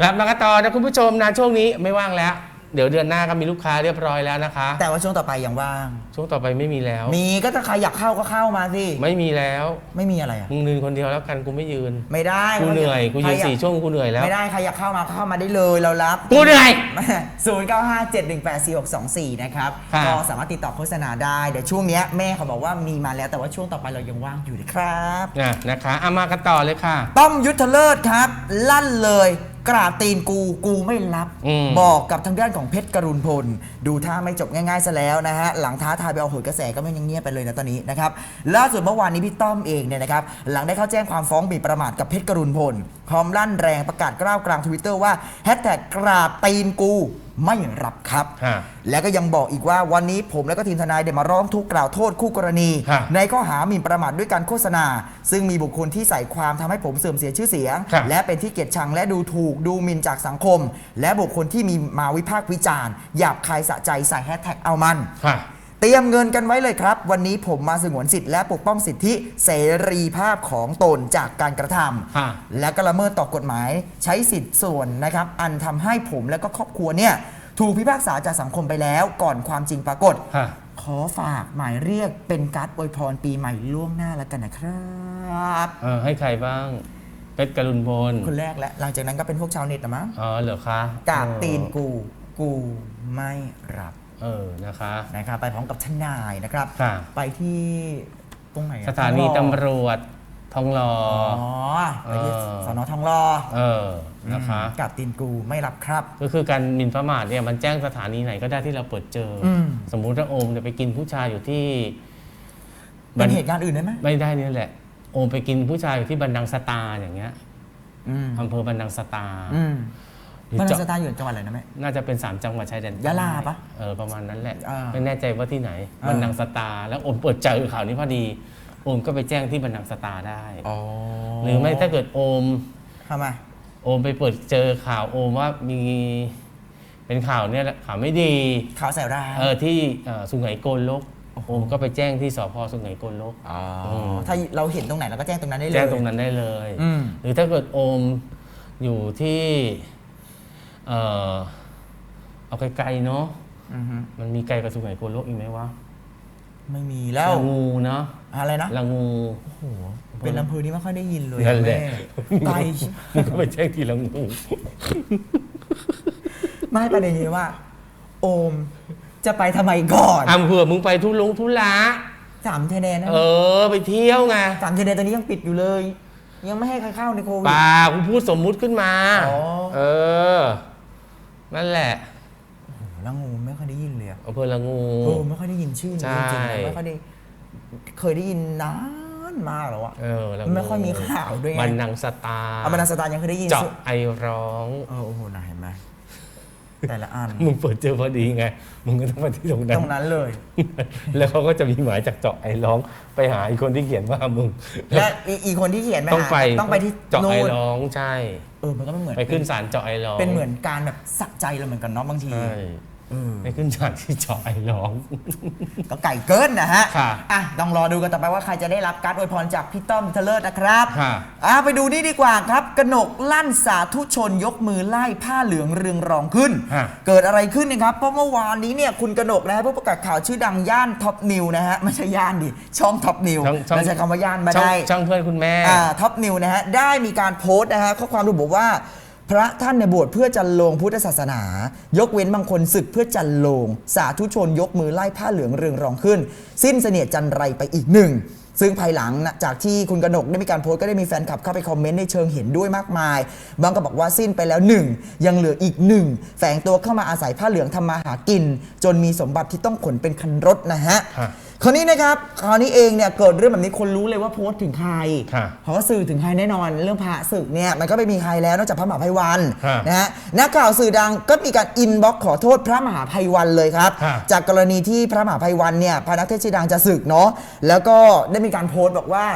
กลับมากันต่อนะคุณผู้ชมนะช่วงนี้ไม่ว่างแล้ว เดี๋ยวเดือนหน้าก็มีลูกค้าเรียบร้อยแล้วนะคะ แต่ว่าช่วงต่อไปยังว่าง ช่วงต่อไปไม่มีแล้ว มีก็ถ้าใครอยากเข้าก็เข้ามาสิไม่มีแล้วไม่มีอะไรอะมึงยืนคนเดียวแล้วกันกูไม่ยืนไม่ได้กูเหนื่อยกูยืนใครอสี่ชั่วโมงกูเหนื่อยแล้วไม่ได้ใครอยากเข้ามาเข้ามาได้เลยเรารับ กูเหนื่อย 0 9 5 7 1 8 4 6 2 4 นะครับค่ะ ก็สามารถติดต่อโฆษณาได้เดี๋ยวช่วงเนี้ยแม่เขาบอกว่ามีมาแล้วแต่ว่าช่วงต่อไปเรายังว่างอยู่นะครับ นะนะคะเอามากันต่อเลยค่ะ ต้อมยุทธเลิศครับ ลั่นเลย กราบตีนกูกูไม่รับอืมบอกกับทางด้านของเพชรกรุณพล ดูท่าไม่จบง่ายๆซะแล้วนะฮะ หลังท้าทายไปเอาโหยกระแสก็ไม่ยังเงียบไปเลยนะตอนนี้นะครับล่าสุดเมื่อวานนี้พี่ต้อมเองเนี่ยนะครับหลังได้เข้าแจ้งความฟ้องหมิ่นประมาทกับเพชรกรุณพลพร้อมลั่นแรงประกาศกล้าวกลางทวิตเตอร์ว่าแฮชแท็กกราบตีนกู ไม่รับครับ ฮะแล้วก็ยังบอกอีกว่าวันนี้ผมและก็ทีมทนายเดี๋ยวมาร้องทุกข์กล่าวโทษคู่กรณี ฮะในข้อหาหมิ่นประมาทด้วยการโฆษณา ซึ่งมีบุคคลที่ใส่ความทำให้ผมเสื่อมเสียชื่อเสียง ครับ และเป็นที่เกลียดชังและดูถูกดูหมิ่นจากสังคม และบุคคลที่มีมาวิพากษ์วิจารณ์หยาบคายสะใจใส่แฮชแท็กเอามัน ค่ะเตรียมเงินกันไว้เลยครับ วันนี้ผมมาสงวนสิทธิ์และปกป้องสิทธิเสรีภาพของตนจากการกระทฮะำและก็ละเมิดต่อกฎหมาย ใช้สิทธิ์ส่วนนะครับ อันทำให้ผมและก็ครอบครัวเนี่ยถูกพิพากษาจากสังคมไปแล้วก่อนความจริงปรากฏฮะขอฝากหมายเรียกเป็นการ์ดอวยพรปีใหม่ล่วงหน้าแล้วกันนะครับเออให้ใครบ้างเป็ดกรุณพลคนแรกและหลังจากนั้นก็เป็นพวกชาวเน็ตนะมั้งอ๋อเหรอคะกราบตีนกู กูไม่รับ เออนะคะนะครับไปพร้อมกับทนายนะครับ ค่ะ ไปที่ตรงไหนอะสถานีทองหล่อตำรวจทองหล่อ อ๋ออไปที่เออ สอนอทองหล่อเออนะคะ กับตีนกูไม่รับครับ ก็คือการหมิ่นประมาทเนี่ยมันแจ้งสถานีไหนก็ได้ที่เราเปิดเจออม สมมุติว่าโอมเนี่ยไปกินผู้ชายอยู่ที่เป็นเหตุการณ์อื่นได้ไหมไม่ได้นี่แหละ โอมไปกินผู้ชายอยู่ที่บันดังสตาร์อย่างเงี้ยอืมอำเภอบันดังสตาร์อืมหรือ มันเจาะสตาร์อยู่จังหวัดอะไรนะแม่ น่าจะเป็นสามจังหวัดชายแดนใต้ยะลาปะเออประมาณนั้นแหละ อ่าไม่แน่ใจว่าที่ไหนอ่าบันดังสตาร์แล้วโอมเปิดเจอข่าวนี้พอดี โอมก็ไปแจ้งที่บันดังสตาร์ได้อ๋อหรือไม่ถ้าเกิดโอม ทำไม โอมไปเปิดเจอข่าวโอมว่ามี เป็นข่าวเนี่ยแหละข่าวไม่ดีข่าวใส่ร้ายเออที่เอ่อสุไหงโกลกโอมก็ไปแจ้งที่สพสุไหงโกลก อ๋อม ถ้าเราเห็นตรงไหนเราก็แจ้งตรงนั้นได้เลย แจ้งตรงนั้นได้เลย อืม หรือถ้าเกิดโอมอยู่ที่ เออเอาไกลๆเนาะอือฮึมันมีไกลกับสุไหงโกลกอีกไหมวะไม่มีแล้ว ละงูเนาะอะไรนะละงู โอ้โหเป็นอำเภอที่ไม่ค่อยได้ยินเลยนั่นแหละแม่ไกลมึงก็ไปแจ้งที่ละงู ไม่ประเด็นนี้ว่า โอมจะไปทำไมก่อนอำเภอมึงไปทุลงทุละสามชายแดนนะเออ ไปเที่ยวไงสามชายแดนตอนนี้ยังปิดอยู่เลย ยังไม่ให้ใครเข้าในโควิด ป่ากูพูดสมมุติขึ้นมา อ๋อ เออ นั่นแหละแล้วงูไม่ค่อยได้ยินเลยอะอำเภอละงู เออไม่ค่อยได้ยินชื่อนี้ใช่จริงๆนะไม่ค่อยได้เคยได้ยินนานมากแล้วอะ เออละงูไม่ค่อยมีข่าวด้วยไงบันนังสตาร์เอาบรรณาสตาร์ยังเคยได้ยินเจาะชื่อไอร้อง เออโอ้โหน่าเห็นไหม แต่ละอัน มึงเปิดเจอพอดีไง มึงก็ต้องไปที่ตรงนั้น ตรงนั้นเลย แล้วเขาก็จะมีหมายจากเจาะไอร้องไปหาอีกคนที่เขียนว่ามึง และอีอีกคนที่เขียนมาต้องไปต้องไปที่เจาะไอนู่นร้องใช่ เออมันก็ไม่เหมือน ไปขึ้นศาลเจาะไอร้อง เป็นเหมือนการแบบสักใจเราเหมือนกันเนาะบางทีใช่เออ ไปขึ้นศาลที่เจาะไอร้อง ก็ไก่เกินนะฮะค่ะอะต้องรอดูกันต่อไปว่าใครจะได้รับการ์ดอวยพรจากพี่ต้อมเทเลอร์นะครับค่ะ อะไปดูนี่ดีกว่าครับกนกลั่นสาธุชนยกมือไล่ผ้าเหลืองเรืองรองขึ้น ฮะ เกิดอะไรขึ้นนะครับ เพราะเมื่อวานนี้เนี่ยคุณกนกนะฮะผู้ประกาศข่าวชื่อดังย่านท็อปนิวนะฮะไม่ใช่ย่านดิช่องท็อปนิวช่องช่องเราใช้คำว่าย่านมาช่องได้ ช่องเพื่อนคุณแม่ อ่าท็อปนิวนะฮะได้มีการโพสต์นะฮะข้อความระบุว่า พระท่านในยบวชเพื่อจันลงพุทธศาสนา ยกเว้นบางคนศึกเพื่อจันลง สาธุชนยกมือไล่ผ้าเหลืองเรืองรองขึ้น สิ้นเสนียดจันไรไปอีกหนึ่ง ซึ่งภายหลังนะจากที่คุณกนกได้มีการโพสต์ก็ได้มีแฟนคลับเข้าไปคอมเมนต์ในเชิงเห็นด้วยมากมาย บางก็บอกว่าสิ้นไปแล้วหนึ่งยังเหลืออีกหนึ่งแฝงตัวเข้ามาอาศัยผ้าเหลืองทำมาหากิน จนมีสมบัติที่ต้องขนเป็นคันรถนะฮะ ฮะคราวนี้นะครับคราวนี้เองเนี่ยเกิดเรื่องแบบนี้คนรู้เลยว่าโพสต์ถึงใครค่ะ เพราะว่าสื่อถึงใครแน่นอน เรื่องพระศึกเนี่ยมันก็ไม่มีใครแล้วนอกจากพระมหาภัยวันฮะนะฮะนักข่าวสื่อดังก็มีการอินบ็อกซ์ขอโทษพระมหาภัยวันเลยครับ ฮะ จากกรณีที่พระมหาภัยวันเนี่ยพระนักเทศน์ชื่อดังจะศึกเนาะแล้วก็ได้มีการโพสต์บอกว่า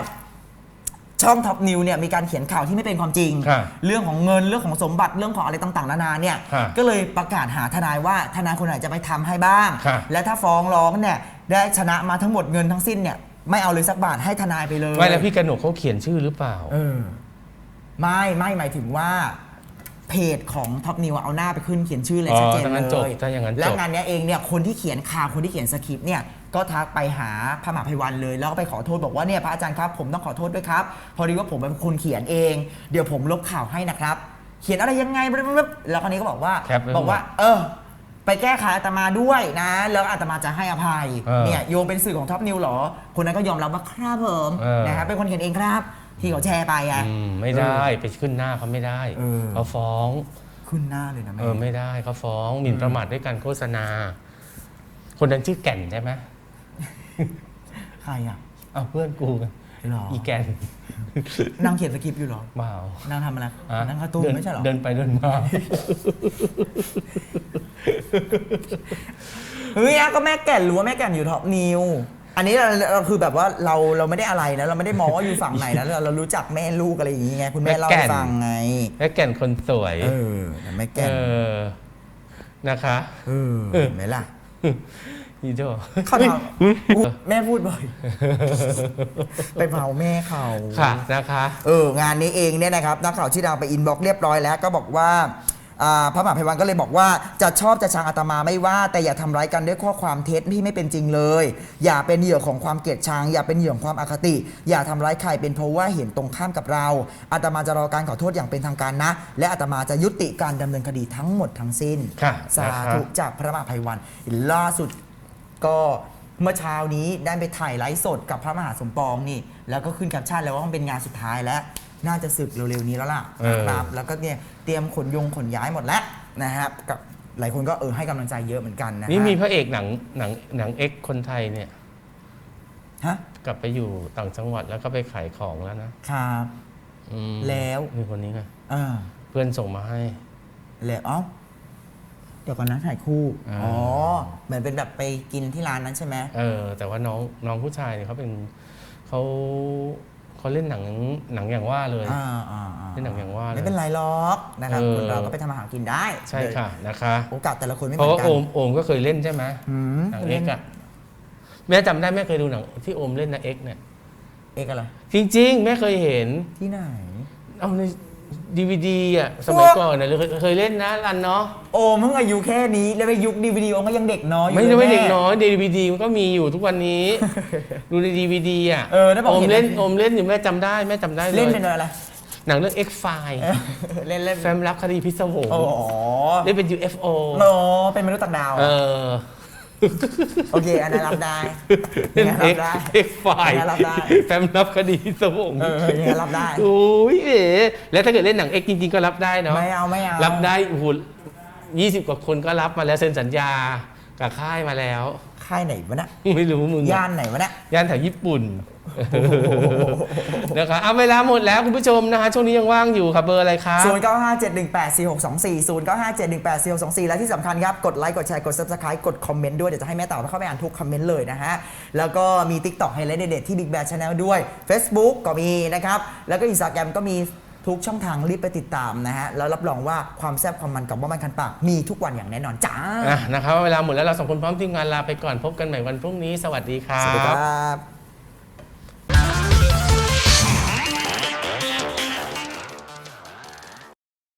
ช่องท็อปนิวเนี่ยมีการเขียนข่าวที่ไม่เป็นความจริง ครับเรื่องของเงินเรื่องของสมบัติเรื่องของอะไรต่างๆนานาเนี่ยครับก็เลยประกาศหาทนายว่าทนายคนไหนจะไปทำให้บ้าง ครับและถ้าฟ้องร้องเนี่ย ได้ชนะมาทั้งหมดเงินทั้งสิ้นเนี่ยไม่เอาเลยสักบาทให้ทนายไปเลยไม่แล้วพี่กนกเขาเขียนชื่อหรือเปล่า เออไม่ไม่หมายถึงว่าเพจของท็อปนิวเอาหน้าไปขึ้นเขียนชื่อเลยอ๋อชัดเจนถ้างั้นจบเลยถ้าอย่างนั้นจบ แล้วงานเนี้ยเองเนี่ยคนที่เขียนข่าวคนที่เขียนสคริปต์เนี่ยก็ทักไปหาพระมหาภัยวันเลย แล้วก็ไปขอโทษบอกว่าเนี่ยพระอาจารย์ครับผมต้องขอโทษด้วยครับ พอดีว่าผมเป็นคนเขียนเอง เดี๋ยวผมลบข่าวให้นะครับ เขียนอะไรยังไงแล้วคนนี้ก็บอกว่าแคปไว้บอกว่า เออ ไปแก้ไขอาตมาด้วยนะ แล้วอาตมาจะให้อภัยเออเนี่ยโยมเป็นสื่อของท็อปนิวเหรอ คนนั้นก็ยอมรับว่าครับผมเออ นะครับเป็นคนเขียนเองครับ ที่เขาแชร์ไปอะอืมไม่ได้ไปขึ้นหน้าเขาไม่ได้เออเขาฟ้องขึ้นหน้าเลยนะแม่ เออไม่ได้เขาฟ้องหมิ่นประมาทด้วยการโฆษณา คนนั้นชื่อแก่นใช่ไหมใครอะเอาเพื่อนกูไงหรออีแก่นนางเขียนสคริปต์อยู่เหรอเปล่านางทำอะไรอะนางการ์ตูนเดิไม่ใช่เหรอ เดินไปเดินมา เฮ้ยก็แม่แก่นรู้ว่าแม่แก่นอยู่ท็อปนิว อันนี้เราเราคือแบบว่าเราเราไม่ได้อะไรนะเราไม่ได้มองว่าอยู่ฝั่งไหนแล้วเราเรารู้จักแม่ลูกอะไรอย่างงี้ไงคุณแม่เล่าให้ฟังไงและแก่นคนสวย เออแต่แม่เอแก่นอ นะคะ เออเห็นไหมล่ะอีโดเขาทำอุ๊ยแม่พูดบ่อย ไปเผาแม่เขา ค่ะนะคะ เอองานนี้เองเนี่ยนะครับนักข่าวชื่อดังไปอินบ็อกซ์เรียบร้อยแล้วก็บอกว่า อ่าพระมหาภัยวันก็เลยบอกว่าจะชอบจะชังอาตมาไม่ว่าแต่อย่าทำร้ายกันด้วยข้อความเท็จที่ไม่เป็นจริงเลย อย่าเป็นเหยื่อของความเกลียดชัง อย่าเป็นเหยื่อของความอคติ อย่าทำร้ายใครเป็นเพราะว่าเห็นตรงข้ามกับเราอาตมาจะรอการขอโทษอย่างเป็นทางการนะ และอาตมาจะยุติการดำเนินคดีทั้งหมดทั้งสิ้นค่ะ สานะครับธุจากพระมหาภัยวันล่าสุดก็ เมื่อเช้านี้ได้ไปถ่ายไลฟ์สดกับพระมหาสมปองนี่ แล้วก็ขึ้นแคปชั่นแล้วว่ามันเป็นงานสุดท้ายแล้ว น่าจะสึกเร็วๆนี้แล้วล่ะเออ นะครับ แล้วก็เนี่ยเตรียมขนยงขนย้ายหมดแล้วนะครับกับหลายคนก็เออให้กำลังใจเยอะเหมือนกันนะฮะนี่มีพระเอกหนังหนังหนังเอ็กคนไทยเนี่ยฮะกลับไปอยู่ต่างจังหวัดแล้วก็ไปขายของแล้วนะครับ อืมแล้วนี่คนนี้ไงเออเพื่อนส่งมาให้แล้วเอ้าเดี๋ยวก่อนนะถ่ายคู่อ่าอ๋อ เหมือนเป็นแบบไปกินที่ร้านนั้นใช่ไหมเออ แต่ว่าน้องน้องผู้ชายเนี่ยเขาเป็นเขาเขาเล่นหนังหนังอย่างว่าเลยอ่าอ่าอ่าเป็นหนังอย่างว่าเลย ไม่เป็นไรหรอกนะครับเออ คนเราก็ไปทำอาหารกินได้ใช่ค่ะนะคะโอกาสแต่ละคนไม่เหเพมืราะอนว่ากัโอนมโอมก็เคยเล่นใช่ไหมหืมหนังเอ็กอะแม่จำได้แม่เคยดูหนังที่โอมเล่นนะเอ็กเนี่ย เอกอะไรจริง ๆ แม่เคยเห็นที่ไหน เอาใน ดีวดีอะสมัยก่อนเนี่ยเคยเคยเล่นนะรันเนาะโอ้เพิ่งอายุแค่นี้แล้วไปยุคดีวีดีโอก็ยังเด็กน้อยอยู่ไม่ลใช่ยไม่เด็กแน้อยดีวดีมันก็มีอยู่ทุกวันนี้ ดูในดีวดีอะเออได้บอกโอมเห็นเล่นโอมเล่นอยู่แม่จำได้แม่จำได้เลยเล่นเป็นอะไรหนังเรื่อง X File เออเล่นเล่นแฟ้มลับคดีพิศวงโอ้โหเล่นเป็น UFO โนเป็นมนุษย์ต่างดาวเออ โอเค อันนั้นรับได้เล่นอันนั้น X รับได้ X File อันนั้นรับได้ แฟ้มลับคดีพิศวงเอออย่างนั้นรับได้ โอ้ยเอ๋แล้วถ้าเกิดเล่นหนัง X จริงๆก็รับได้เนาะ ไม่เอาไม่เอา รับได้โอ้โหยี่สิบกว่าคนก็รับมาแล้วเซ็นสัญญากับค่ายมาแล้ว ค่ายไหนวะเนะไม่รู้มึงอะย่านไหนวะเนะย่านแถวญี่ปุ่น นะคะเอาเวลาหมดแล้วคุณผู้ชมนะคะช่วงนี้ยังว่างอยู่ค่ะเบอร์อะไรคะศูนย์เก้าห้าเจ็ดหนึ่งแปดสี่หกสองสี่ศูนย์เก้าห้าเจ็ดหนึ่งแปดสี่หกสองสี่และที่สำคัญครับ กดไลค์ กดแชร์ กด subscribe กดคอมเมนต์ด้วย เดี๋ยวจะให้แม่เต่าเข้าไปอ่านทุกคอมเมนต์เลยนะฮะ แล้วก็มี TikTok ไฮไลท์เด็ดๆที่ Big Bear Channel ด้วย Facebook ก็มีนะครับ แล้วก็ Instagram ก็มีทุกช่องทางรีบไปติดตามนะฮะ แล้วรับรองว่าความแซ่บความมันกับว่ามันคันปากมีทุกวันอย่างแน่นอนจ้าอะนะครับเวลาหมดแล้วเราสองคนพร้อมทีมงานลาไปก่อนพบกันใหม่วันพรุ่งนี้สวัสดีค่ะสวัสดีครับ